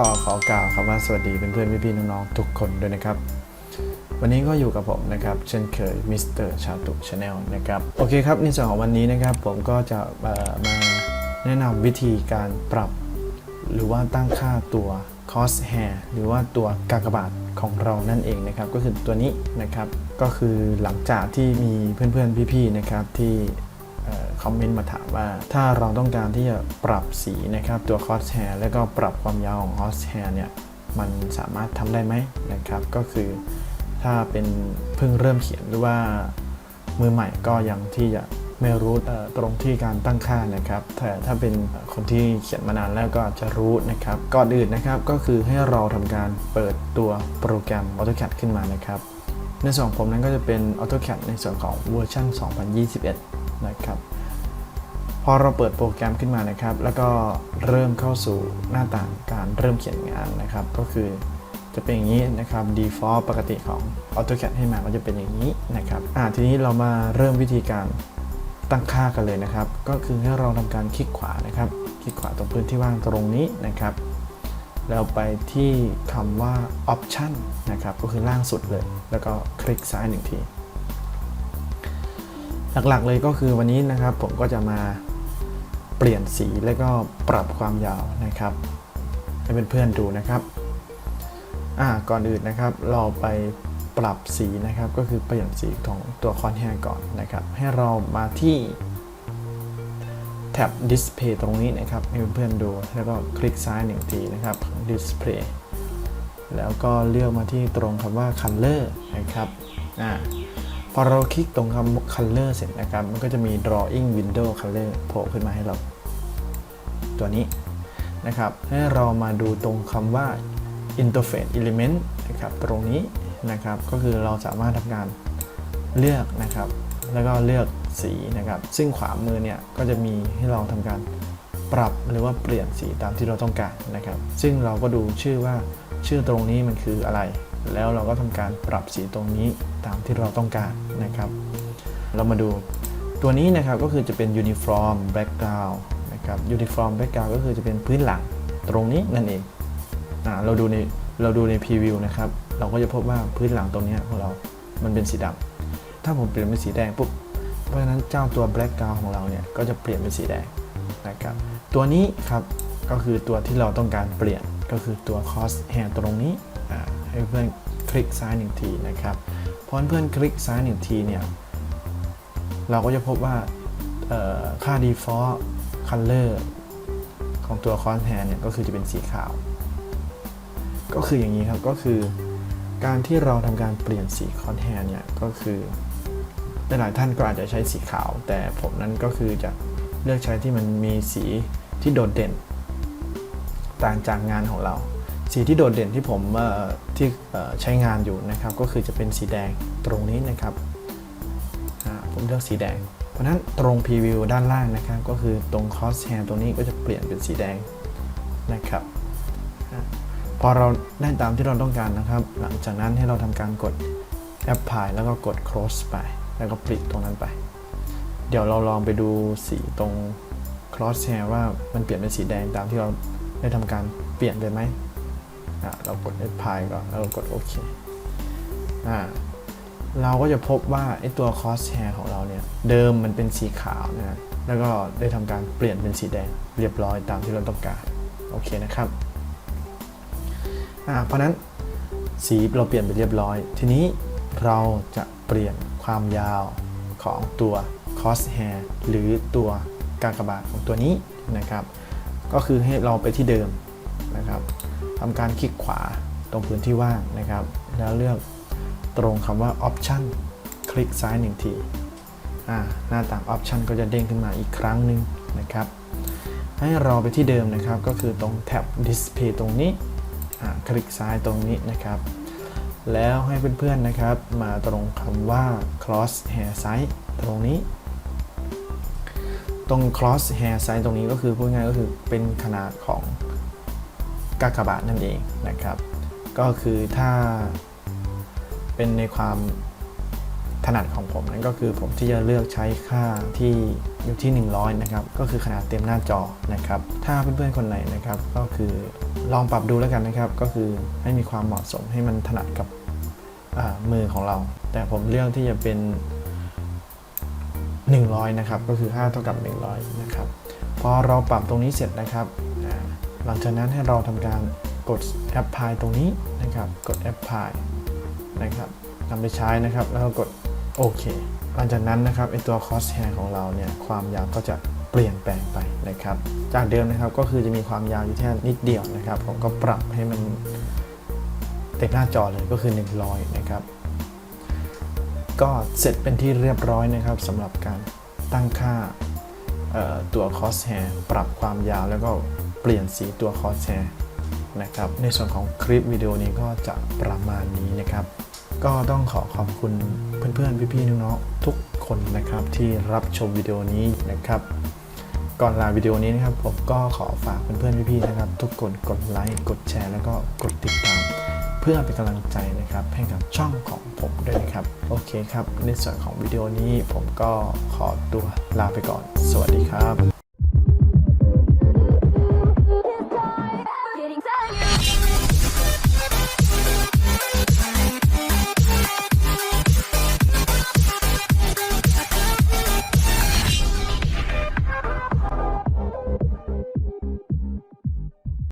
ก็ขอกล่าวคำว่าสวัสดีเพื่อนๆพี่ๆน้องๆทุกคนด้วยนะครับ วันนี้ก็อยู่กับผมนะครับเช่นเคยมิสเตอร์ชาตุชาแนลนะครับโอเคครับในส่วนของวันนี้นะครับผมก็จะมาแนะนำวิธีการปรับ หรือว่าตั้งค่าตัว cost hair หรือว่าตัวกากบาทของเรานั่นเองนะครับก็คือตัวนี้นะครับก็คือหลังจากที่มีเพื่อนๆพี่ๆนะครับที่ คอมเมนต์มาถามว่า ถ้าเราต้องการที่จะปรับสีนะครับตัวคอสแฮร์แล้วก็ปรับความยาวของคอสแฮร์เนี่ยมันสามารถทำได้ไหมนะครับ ก็คือถ้าเป็นเพิ่งเริ่มเขียนหรือว่ามือใหม่ก็ยังที่จะไม่รู้ตรงที่การตั้งค่านะครับ แต่ถ้าเป็นคนที่เขียนมานานแล้วก็จะรู้นะครับ ก่อนอื่นนะครับก็คือให้เราทำการเปิดตัวโปรแกรม AutoCAD ขึ้นมานะครับ ในส่วนผมนั้นก็จะเป็น AutoCAD ในส่วนของเวอร์ชัน2021 นะครับพอเราเปิดโปรแกรมขึ้นมานะครับ แล้วก็เริ่มเข้าสู่หน้าต่างการเริ่มเขียนงานนะครับ ก็คือจะเป็นอย่างนี้นะครับ default ปกติของ AutoCAD ให้มาก็จะเป็นอย่างนี้นะครับอ่าทีนี้เรามาเริ่มวิธีการตั้งค่ากันเลยนะครับ ก็คือให้เราทำการคลิกขวานะครับ คลิกขวาตรงพื้นที่ว่างตรงนี้นะครับ แล้วไปที่คำว่า option นะครับ ก็คือล่างสุดเลย แล้วก็คลิกซ้ายหนึ่งที หลักๆเลยก็คือวันนี้นะครับผมก็จะมาเปลี่ยนสีแล้วก็ปรับความยาวนะครับ ให้เพื่อนๆดูนะครับอ่าก่อนอื่นนะครับ เราไปปรับสีนะครับ ก็คือเปลี่ยนสีของตัวคอนแฮก่อนนะครับ ให้เรามาที่แท็บ Display ตรงนี้นะครับให้เพื่อนๆดูแล้วก็คลิกซ้ายหนึ่งทีนะครับ Display แล้วก็เลือกมาที่ตรงคำว่า Color นะครับอ่า พอเราคลิกตรงคำ color เสร็จนะครับ มันก็จะมี drawing window color โผล่ขึ้นมาให้เรา ตัวนี้นะครับ ให้เรามาดูตรงคำว่า interface element นะครับ ตรงนี้นะครับ ก็คือเราสามารถทำการเลือกนะครับ แล้วก็เลือกสีนะครับ ซึ่งขวามือเนี่ย ก็จะมีให้เราทำการปรับหรือว่าเปลี่ยนสีตามที่เราต้องการนะครับ ซึ่งเราก็ดูชื่อว่าชื่อตรงนี้มันคืออะไร แล้วเราก็ทำการปรับสีตรงนี้ตามที่เราต้องการนะครับ เรามาดูตัวนี้นะครับก็คือจะเป็น uniform background นะครับ uniform background ก็คือจะเป็นพื้นหลังตรงนี้นั่นเองอ่าเราดูในเราดูใน preview นะครับ เราก็จะพบว่าพื้นหลังตรงนี้ของเรา มันเป็นสีดำถ้าผมเปลี่ยนเป็นสีแดงปุ๊บเพราะฉะนั้นเจ้าตัว background ของเราเนี่ยก็จะเปลี่ยนเป็นสีแดงนะครับ ตัวนี้ครับก็คือตัวที่เราต้องการเปลี่ยนก็คือตัว cost hair ตรงนี้อ่า ให้เพื่อนคลิกซ้ายหนึ่งทีนะครับพอเพื่อนคลิกซ้ายหนึ่งทีเนี่ยเราก็จะพบว่าเอ่อค่า default color ของตัว cost hair เนี่ยก็คือจะเป็นสีขาว ก็คืออย่างนี้ครับก็คือ การที่เราทำการเปลี่ยนสี cost hair เนี่ยก็คือหลายท่านก็อาจจะใช้สีขาว แต่ผมนั้นก็คือจะเลือกใช้ที่มันมีสีที่โดดเด่น ต่างจากงานของเรา สีที่โดดเด่นที่ผมที่ใช้งานอยู่นะครับ ก็คือจะเป็นสีแดงตรงนี้นะครับผมเลือกสีแดง เพราะนั้นตรงพรีวิวด้านล่างนะครับ ก็คือตรง cross hair ตรงนี้ก็จะเปลี่ยนเป็นสีแดงนะครับพอเราได้ตามที่เราต้องการนะครับ หลังจากนั้นให้เราทำการกด apply แล้วก็กด close ไป แล้วก็ปิดตรงนั้นไป เดี๋ยวเราลองไปดูสีตรง cross hair ว่ามันเปลี่ยนเป็นสีแดงตามที่เราได้ทำการเปลี่ยนไปไหม เรากด apply ก่อนแล้วเรากดโอเคอ่าเราก็จะพบว่าไอ้ตัว cross hair ของเราเนี่ย เดิมมันเป็นสีขาวนะแล้วก็ได้ทำการเปลี่ยนเป็นสีแดงเรียบร้อยตามที่เราต้องการ โอเคนะครับอ่าเพราะนั้นสีเราเปลี่ยนไปเรียบร้อย ทีนี้เราจะเปลี่ยนความยาวของตัว cross hair หรือตัวกากบาทของตัวนี้นะครับ ก็คือให้เราไปที่เดิม นะครับทำการคลิกขวาตรงพื้นที่ว่างนะครับ แล้วเลือกตรงคำว่า option คลิกซ้ายหนึ่งทีหน้าต่าง option ก็จะเด้งขึ้นมาอีกครั้งหนึ่งนะครับ ให้เราไปที่เดิมนะครับก็คือตรงแท็บ display ตรงนี้คลิกซ้ายตรงนี้นะครับ แล้วให้เพื่อนๆนะครับ มาตรงคำว่า cross hair size ตรงนี้ ตรง cross hair size ตรงนี้ก็คือพูดง่ายก็คือเป็นขนาดของ กากบาทนั่นเองนะครับ ก็คือถ้าเป็นในความถนัดของผมนั่นก็คือผมที่จะเลือกใช้ค่าที่อยู่ที่ 100 นะครับ ก็คือขนาดเต็มหน้าจอนะครับ ถ้าเพื่อนๆคนไหนนะครับ ก็คือลองปรับดูแล้วกันนะครับ ก็คือให้มีความเหมาะสมให้มันถนัดกับมือของเรา แต่ผมเลือกที่จะเป็น 100 นะครับ ก็คือค่าเท่ากับ 100 นะครับ พอเราปรับตรงนี้เสร็จนะครับ หลังจากนั้นให้เราทำการกด Apply ตรงนี้นะครับ กด Apply นะครับนำไปใช้นะครับ แล้วก็กดโอเค หลังจากนั้นนะครับไอตัว cross hair ของเราเนี่ย ความยาวก็จะเปลี่ยนแปลงไปนะครับ จากเดิมนะครับก็คือจะมีความยาวอยู่แค่นิดเดียวนะครับ ผมก็ปรับให้มันเต็มหน้าจอเลยก็คือ 100 นะครับ ก็เสร็จเป็นที่เรียบร้อยนะครับสำหรับการตั้งค่าตัว cross hair ปรับความยาวแล้วก็ ปลี่ยนสีตัว cross hair นะครับ ในส่วนของคลิปวิดีโอนี้ก็จะประมาณนี้นะครับ ก็ต้องขอขอบคุณเพื่อนๆ พี่ๆ น้องๆ ทุกคนนะครับที่รับชมวิดีโอนี้นะครับ ก่อนลาวิดีโอนี้นะครับผมก็ขอฝากเพื่อนๆ พี่ๆ นะครับ ทุกคนกดไลค์ กดแชร์ แล้วก็กดติดตาม เพื่อเป็นกำลังใจนะครับให้กับช่องของผมด้วยนะครับ โอเคครับ ในส่วนของวิดีโอนี้ผมก็ขอตัวลาไปก่อน สวัสดีครับ